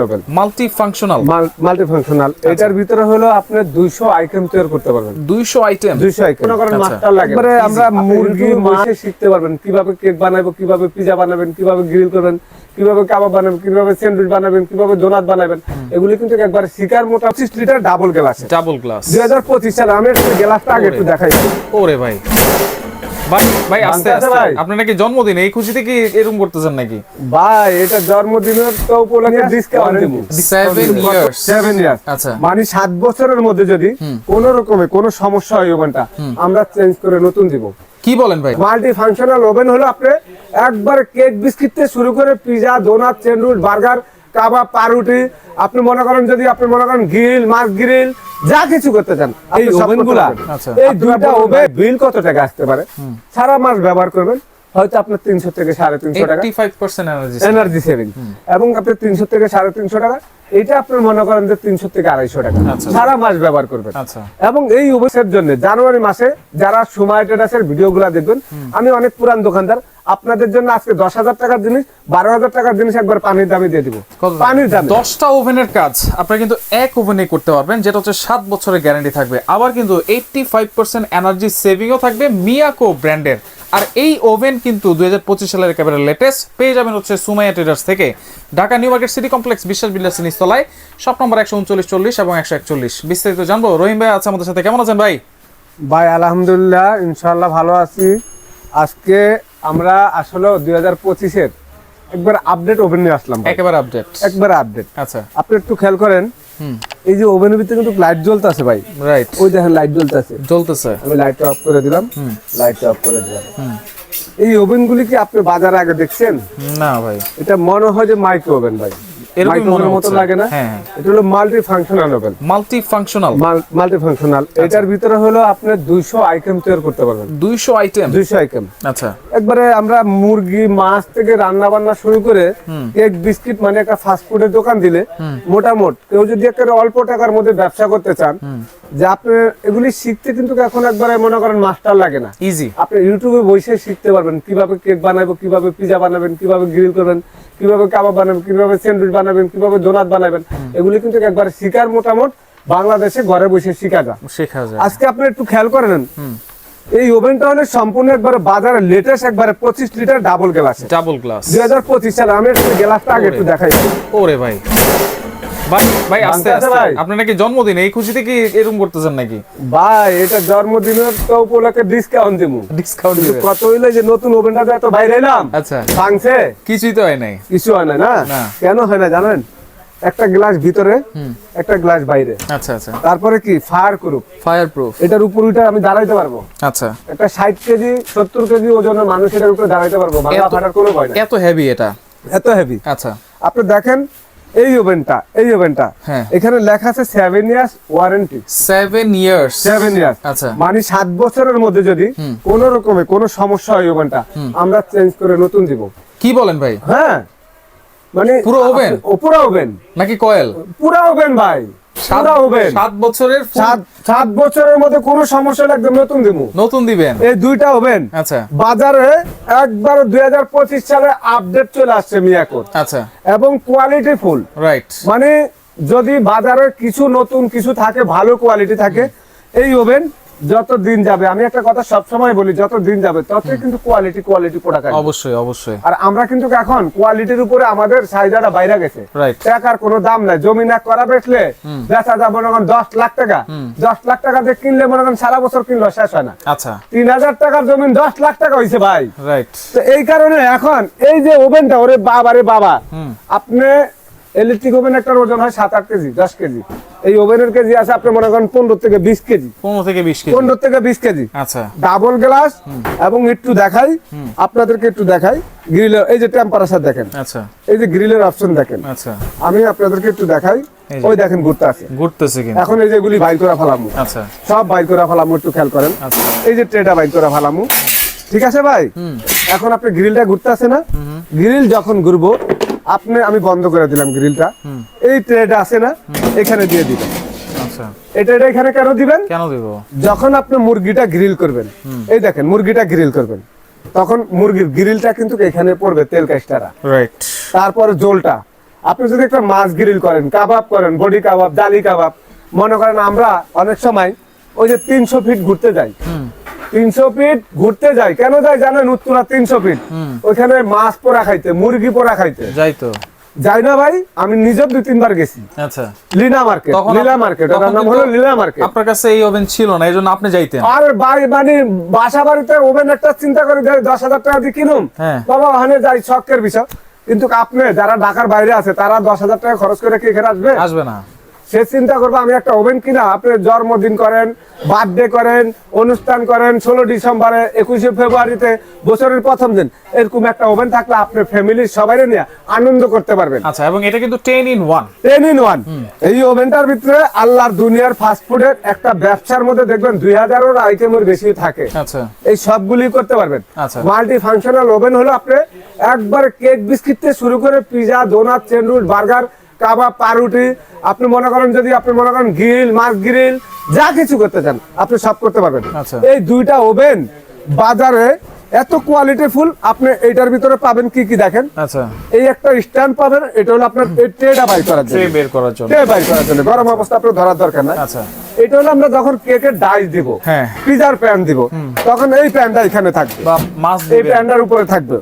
Nobel multi functional multi functional এটার ভিতরে হলো আপনি 200 আইটেম তৈরি করতে পারবেন। দুইশো আইটেম 200 আইটেম মনে করেন। মাস্টার লাগে। এবারে আমরা মুরগি মাছে শিখতে পারবেন কীভাবে কেক বানাবো কীভাবে পিজা বানাবেন কীভাবে গ্রিল করবেন কীভাবে কাবাব বানাবেন কীভাবে স্যান্ডউইচ বানাবেন কীভাবে ডোনাট বানাবেন এগুলি কিন্তু একবার শিকার মোটা 25 litre double glass double glass 2025 সালে আমি গ্লাসটা আগে একটু দেখাই। ওরে ভাই। ভাই ভাই আস্তে আস্তে। আপনার নাকি জন্মদিন এই খুশিতে কি এরকম করতেছেন নাকি? ভাই এটা জন্মদিনের তো উপলক্ষে ডিসকাউন্ট দেব সেভেন ইয়ার্স 7 ইয়ার্স আচ্ছা। মানে সাত বছরের মধ্যে যদি কোন রকমে কোনো সমস্যা হয় ওভেনটা আমরা চেঞ্জ করে নতুন দিব। কি বলেন ভাই? মাল্টি ফাংশনাল ওভেন হলো আপনি একবার কেক বিস্কিট থেকে শুরু করে pizza donut sandwich burger kebab পাউরুটি আপনি মনে করেন যদি আপনি মনে করেন গ্রিল মাছ গ্রিল যা কিছু করতে চান এই ওভেনগুলা আচ্ছা। এই দুইটা ওভেন বিল কত টাকা আসতে পারে? সারা মাস ব্যবহার করবেন হয়তো আপনার তিনশো থেকে সাড়ে তিনশো টাকা। এনার্জি সেভিং এবং আপনি তিনশো থেকে সাড়ে তিনশো টাকা এটা আপনার মনে করেন যে তিনশো থেকে আড়াইশো টাকা। আচ্ছা। সারা মাস ব্যবহার করবেন। আচ্ছা। এবং এই উপসের জন্য জানুয়ারি মাসে যারা সময় ট্রেডার্সের ভিডিওগুলো দেখবেন আমি অনেক পুরান দোকানদার আপনাদের জন্য আজকে দশ হাজার টাকার জিনিস বারো হাজার টাকার জিনিস একবার পানির দামে দিয়ে দিব। পানির দামে। দশটা ওভেনের কাজ আপনারা কিন্তু এক ওভেনে করতে পারবেন যেটা হচ্ছে সাত বছরের গ্যারান্টি থাকবে। আবার কিন্তু এইটটি ফাইভ পার্সেন্ট এনার্জি সেভিংও থাকবে মিয়াকো ব্র্যান্ডের আর এই ওভেন কিন্তু দুই হাজার পঁচিশ সালের একেবারে লেটেস্ট পেয়ে যাবেন হচ্ছে সুমাইয়া ট্রেডার্স থেকে। Dhaka new market city complex Biswas builders নিস্তলায় সব নম্বর একশো উনচল্লিশ চল্লিশ এবং একশো একচল্লিশ। বিস্তারিত জানব। রহিম ভাই আছে আমাদের সাথে। কেমন আছেন ভাই? ভাই আলহামদুলিল্লাহ ইনশাল্লাহ ভালো আছি। আজকে আমরা আসলে দুই হাজার পঁচিশের একবার আপডেট ওভেন নিয়ে আসলাম একবার আপডেট একবার আপডেট আচ্ছা। আপনি একটু খেয়াল করেন এই যে ওভেনের ভিতরে কিন্তু লাইট জ্বলতেছে ভাই। রাইট ওই দেখেন লাইট জ্বলতেছে। জ্বলতেছে। আমি লাইটটা অফ করে দিলাম। লাইটটা অফ করে দিলাম। এই ওভেনগুলি কি আপনি বাজারে আগে দেখছেন? না ভাই। এটা মনে হয় যে মাইক্রো ওভেন ভাই। এরকমই মনে হচ্ছে। লাগে না? হ্যাঁ, হ্যাঁ। এটা হলো multi functional oven multi functional multi functional এটার ভিতরে হলো আপনি 200 আইটেম তৈরি করতে পারবেন। আইটেম 200 আইটেম আচ্ছা। একবারে আমরা মুরগি মাছ থেকে রান্না বান্না শুরু করে কেক বিস্কিট মানে একটা ফাস্ট ফুডের দোকান দিলে মোটামুট কেউ যদি একটা অল্প টাকার মধ্যে ব্যবসা করতে চান যে আপনি এগুলি শিখতে কিন্তু এখন একবারে মনে করেন মাস্টার লাগে না। ইজি আপনি ইউটিউবে বসে শিখতে পারবেন কীভাবে কেক বানাবো কীভাবে পিজা বানাবেন কীভাবে গ্রিল করবেন কীভাবে কাবাব বানাবেন কীভাবে স্যান্ডউইচ বানাবেন কীভাবে ডোনাট বানাবেন এগুলি কিন্তু একবার শিকার মোটামুট বাংলাদেশে ঘরে বসে শিখা যায়। শেখা যায়। আজকে আপনি একটু খেয়াল করেন এই ওভেনটা হলে সম্পূর্ণ একবার বাজারে লেটেস্ট একবারে পঁচিশ litre double glass double glass দুই হাজার পঁচিশ সালে আমি গ্লাসটা আগে একটু দেখাই। ওরে ভাই। ভাই ভাই আস্তে আস্তে। আপনার নাকি জন্মদিন? এই খুশিতে কি এরকম করতেছেন নাকি? ভাই এটা জন্মদিনের তো উপলক্ষে ডিসকাউন্ট দিব ডিসকাউন্ট দিবে। কত হইলে যে নতুন ওভেনটা এত বাইরে এলাম। আচ্ছা। ভাঙছে। কিছুই তো হয় নাই। কিছু হয় না না? না। কেন হয় না জানেন? একটা গ্লাস ভিতরে একটা গ্লাস বাইরে। আচ্ছা আচ্ছা। তারপরে কি? ফায়ার করুক ফায়ার প্রুফ এটার উপর উঠে আমি দাঁড়াইতে পারব। আচ্ছা। একটা ষাট কেজি সত্তর কেজি ওজনের মানুষ এটার উপরে দাঁড়াইতে পারব। ভাঙা ফাটার কোনো ভয় না এত হেভি এটা। এত হেভি আচ্ছা। আপনি দেখেন এই ওভেনটা এই ওভেনটা হ্যাঁ। এখানে লেখা আছে seven years warranty seven years seven years আচ্ছা। মানে সাত বছরের মধ্যে যদি কোন রকমে কোনো সমস্যা হয় ওভেনটা আমরা চেঞ্জ করে নতুন দিব। কি বলেন ভাই? হ্যাঁ। মানে পুরো ওভেন ও, পুরো ওভেন নাকি কয়েল পুরো ওভেন ভাই। সাত বছরের full সাত সাত বছরের মধ্যে কোনো সমস্যা হলে নতুন দিব নতুন দিবেন? এই দুইটা ওভেন আচ্ছা। বাজারে একবার দুই হাজার পঁচিশ সালে আপডেট চলে আসছে মিয়াকোর। আচ্ছা। এবং কোয়ালিটি ফুল রাইট মানে যদি বাজারে কিছু নতুন কিছু থাকে ভালো কোয়ালিটি থাকে এই ওভেন যত দিন যাবে আমি একটা কথা সব সময় বলি যত দিন যাবে তত কিন্তু কোয়ালিটি কোয়ালিটি প্রোডাক্ট অবশ্যই অবশ্যই। আর আমরা কিন্তু এখন কোয়ালিটির উপরে আমাদের চাহিদাটা বাইরে গেছে। টাকার কোনো দাম নাই। জমি না করা বেচলে বেচা যাবে মনে করেন দশ লাখ টাকা। দশ লাখ টাকা দিয়ে কিনলে মনে করেন সারা বছর কিনলো শেষ হয় না। আচ্ছা। তিন হাজার টাকার জমি দশ লাখ টাকা হয়েছে ভাই। রাইট তো এই কারণে এখন এই যে ওভেনটা ওরে বাবা। রে বাবা আপনি ইলেকট্রিক ওভেন একটার ওজন হয় সাত আট কেজি দশ কেজি। এই ওভেনের কেজি আছে আপনি মনে করেন পনেরো থেকে বিশ কেজি। পনেরো থেকে বিশ কেজি। পনেরো থেকে বিশ কেজি। আচ্ছা। ডাবল গ্লাস এবং একটু দেখাই আপনাদেরকে একটু দেখাই। গ্রিলের এই যে টেম্পারেচার দেখেন। আচ্ছা। এই যে গ্রিলের অপশন দেখেন। আচ্ছা। আমি আপনাদেরকে একটু দেখাই। ওই দেখেন ঘুরতে আছে। ঘুরতেছে কিন্তু। এখন এই যেগুলি বাইর করে ফেলামু। আচ্ছা। সব বাইর করে ফেলামু একটু খেয়াল করেন। আচ্ছা। এই যে ট্রেটা বাইর করে ফেলামু। ঠিক আছে ভাই? এখন আপনি গ্রিলটা ঘুরতে আছে না? গ্রিল যখন ঘুরবো আপনি আমি বন্ধ করে দিলাম গ্রিলটা এই ট্রেটা আছে না এখানে দিয়ে দিবেন। আচ্ছা। এটা এটা এখানে কেন দিবেন? কেন দিব? যখন আপনি মুরগিটা গ্রিল করবেন এই দেখেন মুরগিটা গ্রিল করবেন। তখন মুরগির গ্রিলটা কিন্তু এখানে পড়বে তেল কাস্টারা রাইট তারপরে জোলটা। আপনি যদি একটা মাছ গ্রিল করেন কাবাব করেন বডি কাবাব ডালি কাবাব মনে করেন আমরা অনেক সময় ওই যে তিনশো ফিট ঘুরতে যাই। তিনশো ফিট ঘুরতে যাই। কেন যাই জানেন? উত্তরা তিনশো ফিট ওইখানে মাছ পোড়া খাইতে মুরগি পোড়া খাইতে। যাই তো। যাই না ভাই আমি নিজের দুই তিনবার গেছি। আচ্ছা। লীলা মার্কেট লীলা মার্কেট ওটার নাম হলো লীলা মার্কেট। আপনার কাছে এই ওভেন ছিল না এই জন্য আপনি যাইতেন। আর বাড়ি মানে বাসা বাড়িতে ওভেন একটা চিন্তা করে দশ হাজার টাকা দিয়ে কিনুন হ্যাঁ। বাবা ওখানে যাই শখের বিষয়। কিন্তু আপনি যারা ঢাকার বাইরে আছে তারা দশ হাজার টাকা খরচ করে কি এখানে আসবে? আসবে না। সে চিন্তা করব আমি একটা ওভেন কিনা আপনি জন্মদিন করেন বার্থডে করেন অনুষ্ঠান করেন ষোলো ডিসেম্বরে একুশে ফেব্রুয়ারিতে বছরের প্রথম দিন। এরকম একটা ওভেন থাকলে আপনার ফ্যামিলির সবাই নিয়ে আনন্দ করতে পারবেন। আচ্ছা এবং এটা কিন্তু ten in one ten in one এই ওভেনটার ভিতরে আল্লাহর দুনিয়ার ফাস্ট ফুডের একটা ব্যবসার মধ্যে দেখবেন দুই হাজারের আইটেমের বেশি থাকে। আচ্ছা। এই সবগুলি করতে পারবেন। মাল্টি ফাংশনাল ওভেন হলো আপনি একবার কেক বিস্কিট থেকে শুরু করে pizza donut sandwich burger kebab পাউরুটি আপনি মনে করেন যদি আপনি মনে করেন গ্রিল মাছ গ্রিল যা কিছু করতে চান আপনি সব করতে পারবেন। আচ্ছা। এই দুইটা ওভেন বাজারে এত কোয়ালিটি ফুল আপনি এইটার ভিতরে পাবেন কি কি দেখেন? আচ্ছা। এই একটা স্ট্যান্ড পাবেন এটা হলো আপনার ট্রেডা ট্রেটা বাই করার ট্রে জন্য বের করার জন্য। ট্রে বাই করার জন্য। গরম অবস্থা আপনার ধরার দরকার নাই। আচ্ছা। এটা হলো আমরা যখন ডাইস দিব। পিজার প্যান দিব তখন এই প্যানটা এখানে থাকবে। এই প্যানটার উপরে থাকবে।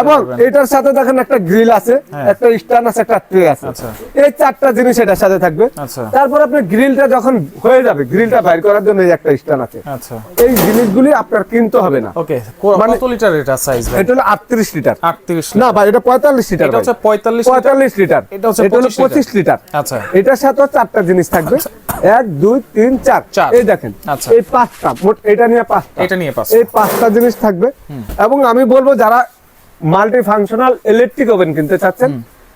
এবং এটার সাথে দেখেন একটা গ্রিল আছে হ্যাঁ। একটা স্ট্যান্ড আছে একটা ট্রে আছে। আচ্ছা। এই চারটা জিনিস এটার সাথে থাকবে। আচ্ছা। তারপর আপনি গ্রিলটা যখন হয়ে যাবে গ্রিলটা বাইর করার জন্য এই একটা স্ট্যান্ড আছে। আচ্ছা। এই জিনিসগুলি আপনার কিনতে হবে না। ওকে মানে- কত লিটার এটা সাইজ এটা হলো আটত্রিশ লিটার 38 না ভাই এটা পঁয়তাল্লিশ লিটার এটা হচ্ছে 45 লিটার পঁয়তাল্লিশ লিটার এটা হচ্ছে 25 পঁচিশ লিটার আচ্ছা। এটার সাথে চারটা জিনিস থাকবে। এক দুই তিন চার। এই দেখেন আচ্ছা। এই পাঁচটা মোট এটা নিয়ে পাঁচটা। এটা নিয়ে পাঁচ এই পাঁচটা জিনিস থাকবে। এবং আমি বলব যারা মাল্টি ফাংশনাল ইলেকট্রিক ওভেন কিনতে চাচ্ছেন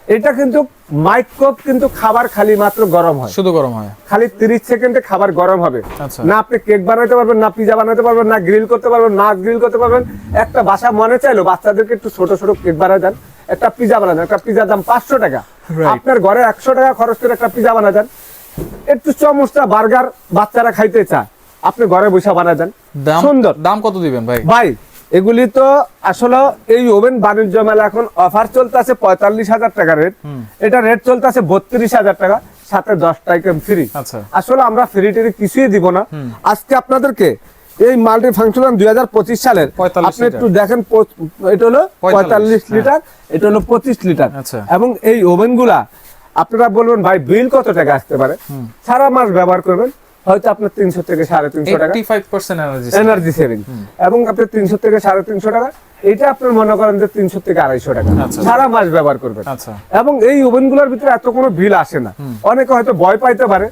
এটা কিন্তু মাইক্রোভ কিন্তু খাবার খালি মাত্র গরম হয়। শুধু গরম হয়। খালি তিরিশ সেকেন্ডে খাবার গরম হবে। আচ্ছা। না আপনি কেক বানাতে পারবেন না পিজা বানাতে পারবেন না গ্রিল করতে পারবেন না গ্রিল করতে পারবেন। একটা বাসা মনে চাইলো বাচ্চাদেরকে একটু ছোট ছোট কেক বানায় দেন। একটা পিজা বানায় দেন। একটা পিজার দাম পাঁচশো টাকা। আপনার ঘরে একশো টাকা খরচ করে একটা পিজা বানায় দেন। একটু চমচটা বার্গার বাচ্চারা খাইতে চায়। আপনি ঘরে বসে বানায় দেন। সুন্দর। দাম কত দিবেন ভাই? ভাই এগুলি তো আসলে এই ওভেন বাণিজ্য মেলা এখন অফার চলতেছে পঁয়তাল্লিশ হাজার টাকা রেট এটা রেট চলতেছে বত্রিশ হাজার টাকা সাথে দশটা আইটেম ফ্রি আসলে আমরা ফ্রি টেরি কিছুই দিব না। আজকে আপনাদেরকে এই মাল্টি ফাংশনাল দুই হাজার পঁচিশ সালের আপনি একটু দেখেন এটা হলো পঁয়তাল্লিশ লিটার এটা হলো পঁচিশ লিটার। আচ্ছা। এবং এই ওভেনগুলা আপনারা বলবেন ভাই বিল কত টাকা আসতে পারে? সারা মাস ব্যবহার করবেন হয়তো আপনার তিনশো থেকে সাড়ে তিনশো টাকা। এনার্জি সেভিং এবং আপনি তিনশো থেকে সাড়ে তিনশো টাকা এটা আপনার মনে করেন যে তিনশো থেকে আড়াইশো টাকা। আচ্ছা। সারা মাস ব্যবহার করবেন। আচ্ছা। এবং এই ওভেনগুলোর ভিতরে এত কোনো বিল আসে না। অনেকে হয়তো ভয় পাইতে পারে।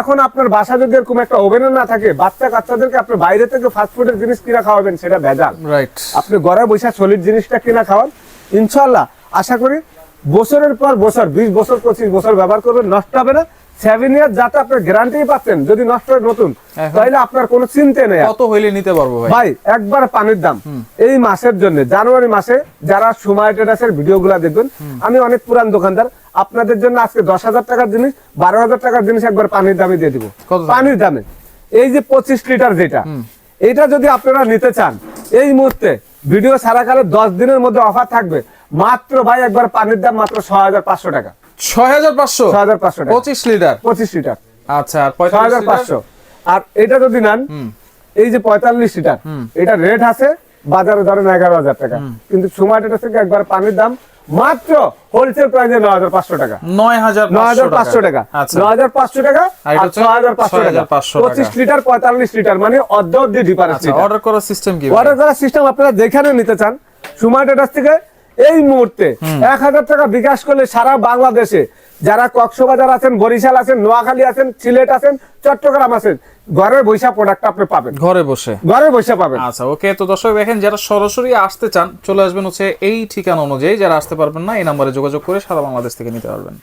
এখন আপনার বাসা যদি এরকম একটা ওভেনে না থাকে বাচ্চা কাচ্চাদেরকে আপনি বাইরে থেকে ফাস্টফুডের জিনিস কিনা খাওয়াবেন সেটা ভেজাল। আপনি ঘরে বসে সলিড জিনিসটা কিনা খাওয়ান। ইনশাল্লাহ আশা করি বছরের পর বছর বিশ বছর পঁচিশ বছর ব্যবহার করবেন নষ্ট হবে না। সেভেন ইয়ার যাতে আপনার গ্যারান্টি পাচ্ছেন যদি নষ্ট হয় নতুন তাহলে আপনার কোনো চিন্তা নেই কত হইলে নিতে পারব ভাই? একবার পানির দাম। এই মাসের জন্য জানুয়ারি মাসে যারা সময় ট্রেডার্সের ভিডিও গুলা দেখবেন আমি অনেক পুরান দোকানদার আপনাদের জন্য আজকে দশ হাজার টাকার জিনিস বারো হাজার টাকার জিনিস একবার পানির দামে দিয়ে দিব। পানির দামে। এই যে পঁচিশ লিটার যেটা এটা যদি আপনারা নিতে চান এই মুহূর্তে ভিডিও সারাকালে দশ দিনের মধ্যে অফার থাকবে। মাত্র ভাই একবার পানির দাম মাত্র ছ হাজার পাঁচশো টাকা। ছয় হাজার পাঁচশো? ছ হাজার পাঁচশো টাকা। পঁচিশ লিটার? পঁচিশ লিটার। আচ্ছা আর ছ হাজার পাঁচশো। আর এটা যদি নেন এই যে পঁয়তাল্লিশ লিটার এটা রেট আছে বাজারে ধরেন এগারো হাজার টাকা। কিন্তু সময়টা থেকে একবার পানির দাম মাত্র হোলসেল প্রাইসে নয় হাজার পাঁচশো টাকা। নয় হাজার নয় হাজার পাঁচশো টাকা। আচ্ছা। নয় হাজার পাঁচশো টাকা আর এটা আর হচ্ছে ছ হাজার পাঁচশো টাকা। 6,500 পঁচিশ লিটার পঁয়তাল্লিশ লিটার মানে অর্ধ অর্ধ ডিফারেন্স অর্ডার করার সিস্টেম কি অর্ডার করার সিস্টেম আপনারা যেখানে নিতে চান সুমার ডেটাস থেকে এই মুহূর্তে এক হাজার টাকা বিকাশ করলে সারা বাংলাদেশে যারা কক্সবাজার আছেন বরিশাল আছেন নোয়াখালী আছেন সিলেট আছেন চট্টগ্রাম আছেন ঘরে বৈশা প্রোডাক্ট আপনি পাবেন। ঘরে বসে। ঘরে বৈশা পাবেন। আচ্ছা ওকে তো দর্শক দেখেন যারা সরাসরি আসতে চান চলে আসবেন হচ্ছে এই ঠিকানা অনুযায়ী। যারা আসতে পারবেন না এই নাম্বারে যোগাযোগ করে সারা বাংলাদেশ থেকে নিতে পারবেন।